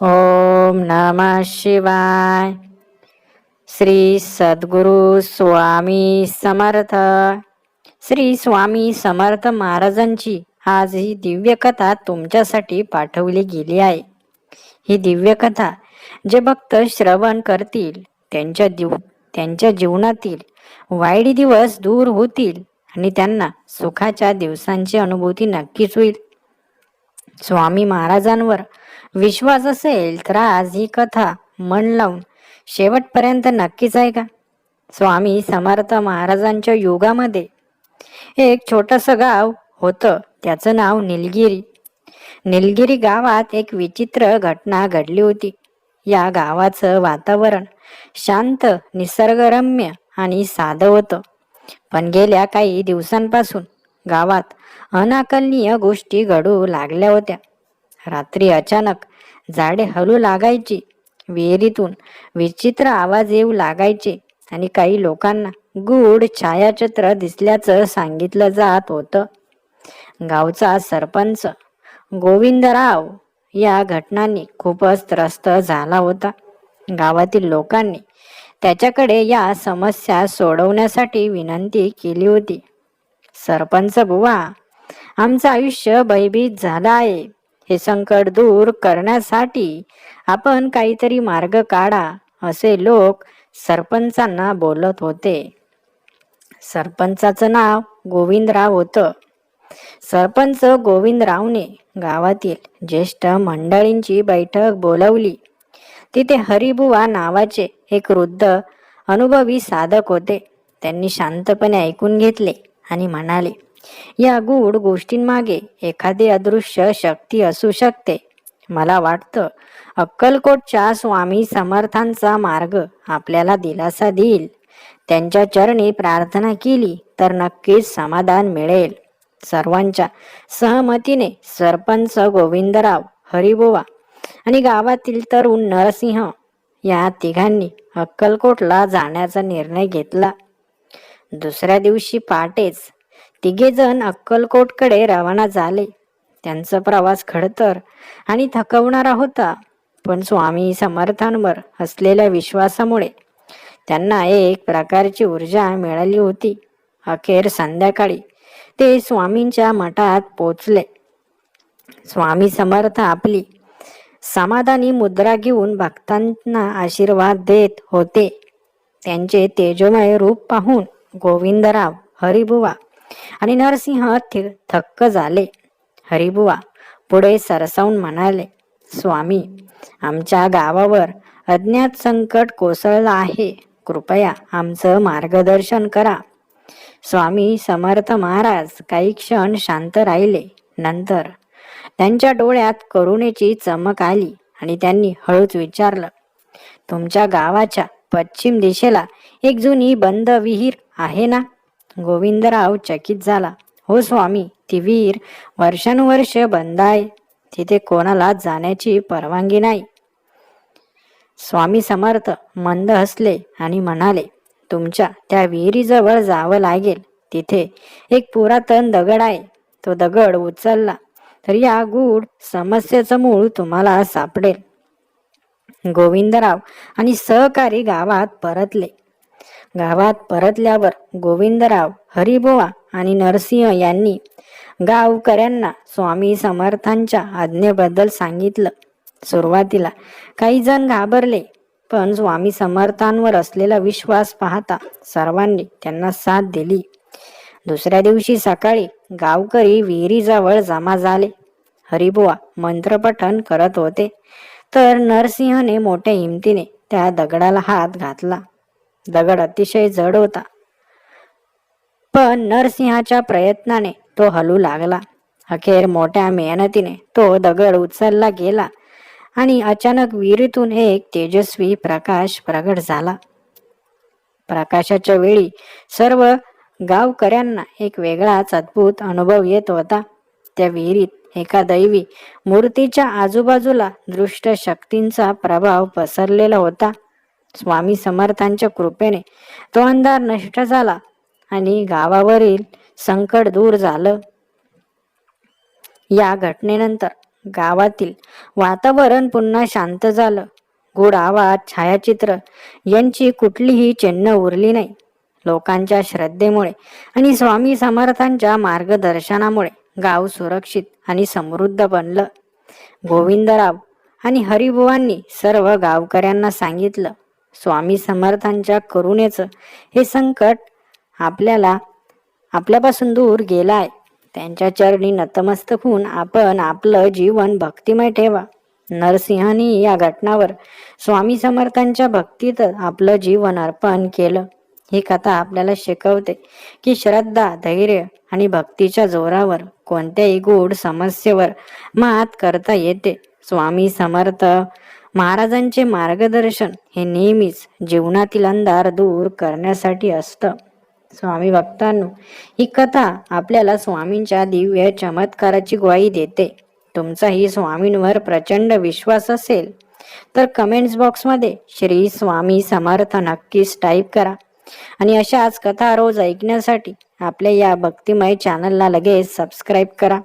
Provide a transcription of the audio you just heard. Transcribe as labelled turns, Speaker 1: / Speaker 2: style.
Speaker 1: ओम नमः शिवाय। श्री सद्गुरु स्वामी समर्थ। श्री स्वामी समर्थ महाराजांची आज ही दिव्य कथा तुमच्यासाठी पाठवली गेली आहे. ही दिव्य कथा जे भक्त श्रवण करतील त्यांच्या दिव त्यांच्या जीवनातील वाईट दिवस दूर होतील आणि त्यांना सुखाच्या दिवसांची अनुभूती नक्कीच होईल. स्वामी महाराजांवर विश्वास असेल तर आज ही कथा मन लावून शेवटपर्यंत नक्कीच आहे का? स्वामी समर्थ महाराजांच्या युगामध्ये एक छोटंसं गाव होतं. त्याचं नाव निलगिरी. निलगिरी गावात एक विचित्र घटना घडली होती. या गावाचं वातावरण शांत निसर्गरम्य आणि साधं होतं. पण गेल्या काही दिवसांपासून गावात अनाकलनीय गोष्टी घडू लागल्या होत्या. रात्री अचानक झाडे हलू लागायची. विहिरीतून विचित्र आवाज येऊ लागायचे आणि काही लोकांना गूढ छायाचित्र दिसल्याचं सांगितलं जात होतं. गावचा सरपंच गोविंदराव या घटनांनी खूपच त्रस्त झाला होता. गावातील लोकांनी त्याच्याकडे या समस्या सोडवण्यासाठी विनंती केली होती. सरपंच बुवा आमचं आयुष्य भयभीत झालं आहे. हे संकट दूर करण्यासाठी आपण काहीतरी मार्ग काढा असे लोक सरपंचांना बोलत होते. सरपंचाचं नाव गोविंदराव होतं. सरपंच गोविंदरावने गावातील ज्येष्ठ मंडळींची बैठक बोलवली. तिथे हरिबुवा नावाचे एक वृद्ध अनुभवी साधक होते. त्यांनी शांतपणे ऐकून घेतले आणि म्हणाले या गूढ गोष्टींमागे एखादी अदृश्य शक्ती असू शकते. मला वाटतं अक्कलकोटच्या स्वामी समर्थांचा मार्ग आपल्याला दिलासा देईल. त्यांच्या चरणी प्रार्थना केली तर नक्कीच समाधान मिळेल. सर्वांच्या सहमतीने सरपंच गोविंदराव हरिबोवा आणि गावातील तरुण नरसिंह या तिघांनी अक्कलकोटला जाण्याचा निर्णय घेतला. दुसऱ्या दिवशी पहाटेच तिघेजण अक्कलकोटकडे रवाना झाले. त्यांचा प्रवास खडतर आणि थकवणारा होता पण स्वामी समर्थांवर असलेल्या विश्वासामुळे त्यांना एक प्रकारची ऊर्जा मिळाली होती. अखेर संध्याकाळी ते स्वामींच्या मठात पोचले स्वामी समर्थ आपली समाधानी मुद्रा घेऊन भक्तांना आशीर्वाद देत होते. त्यांचे तेजोमय रूप पाहून गोविंदराव हरिबुवा आणि नरसिंह थक्क झाले. हरिबुवा पुढे सरसावून म्हणाले स्वामी आमच्या गावावर अज्ञात संकट कोसळलं आहे. कृपया आमचं मार्गदर्शन करा. स्वामी समर्थ महाराज काही क्षण शांत राहिले. नंतर त्यांच्या डोळ्यात करुणेची चमक आली आणि त्यांनी हळूच विचारलं तुमच्या गावाच्या पश्चिम दिशेला एक जुनी बंद विहीर आहे ना? गोविंदराव चकित झाला. हो स्वामी ती विहीर वर्षानुवर्ष बंद आहे. तिथे कोणाला जाण्याची परवानगी नाही. स्वामी समर्थ मंद हसले आणि म्हणाले तुमच्या त्या विहिरीजवळ जावं लागेल. तिथे एक पुरातन दगड आहे. तो दगड उचलला तर या गूढ समस्येचं मूळ तुम्हाला सापडेल. गोविंदराव आणि सहकारी गावात परतले. गावात परतल्यावर गोविंदराव हरिबोवा आणि नरसिंह यांनी गावकऱ्यांना स्वामी समर्थांच्या आज्ञेबद्दल सांगितलं. सुरुवातीला काही जण घाबरले पण स्वामी समर्थांवर असलेला विश्वास पाहता सर्वांनी त्यांना साथ दिली. दुसऱ्या दिवशी सकाळी गावकरी विहिरीजवळ जमा झाले. हरिबुवा मंत्रपठन करत होते तर नरसिंहने मोठ्या हिमतीने त्या दगडाला हात घातला. दगड अतिशय जड होता. पण नरसिंहाच्या प्रयत्नाने तो हलू लागला. अखेर मोठ्या मेहनतीने तो दगड उचलला गेला आणि अचानक विहिरीतून एक तेजस्वी प्रकाश प्रगट झाला. प्रकाशाच्या वेळी सर्व गावकऱ्यांना एक वेगळाच अद्भुत अनुभव येत होता. त्या विहिरीत एका दैवी मूर्तीच्या आजूबाजूला दृष्ट शक्तींचा प्रभाव पसरलेला होता. स्वामी समर्थांच्या कृपेने तो अंधार नष्ट झाला आणि गावावरील संकट दूर झालं. या घटनेनंतर गावातील वातावरण पुन्हा शांत झालं. गोड आवाज छायाचित्र यांची कुठलीही चिन्ह उरली नाही. लोकांच्या श्रद्धेमुळे आणि स्वामी समर्थांच्या मार्गदर्शनामुळे गाव सुरक्षित आणि समृद्ध बनलं. गोविंदराव आणि हरिबुवांनी सर्व गावकऱ्यांना सांगितलं. स्वामी समर्थांच्या करुणेचं हे संकट आपल्याला आपल्यापासून दूर गेलाय. आहे त्यांच्या चरणी नतमस्तक होऊन आपण आपलं जीवन भक्तिमय ठेवा. नरसिंहानी या घटनावर स्वामी समर्थांच्या भक्तीत आपलं जीवन अर्पण केलं. ही कथा आपल्याला शिकवते की श्रद्धा धैर्य आणि भक्तीच्या जोरावर कोणत्याही गूढ समस्येवर मात करता येते. स्वामी समर्थ महाराजांचे मार्गदर्शन हे नेहमीच जीवनातील अंधार दूर करण्यासाठी असतं. स्वामी भक्तांनो ही कथा आपल्याला स्वामींच्या दिव्य चमत्काराची ग्वाही देते. तुमचाही स्वामींवर प्रचंड विश्वास असेल तर कमेंट्स बॉक्समध्ये श्री स्वामी समर्थ नक्कीच टाईप करा. आणि अशाच कथा रोज ऐकण्यासाठी आपल्या या भक्तिमय चॅनलला लगेच सबस्क्राईब करा.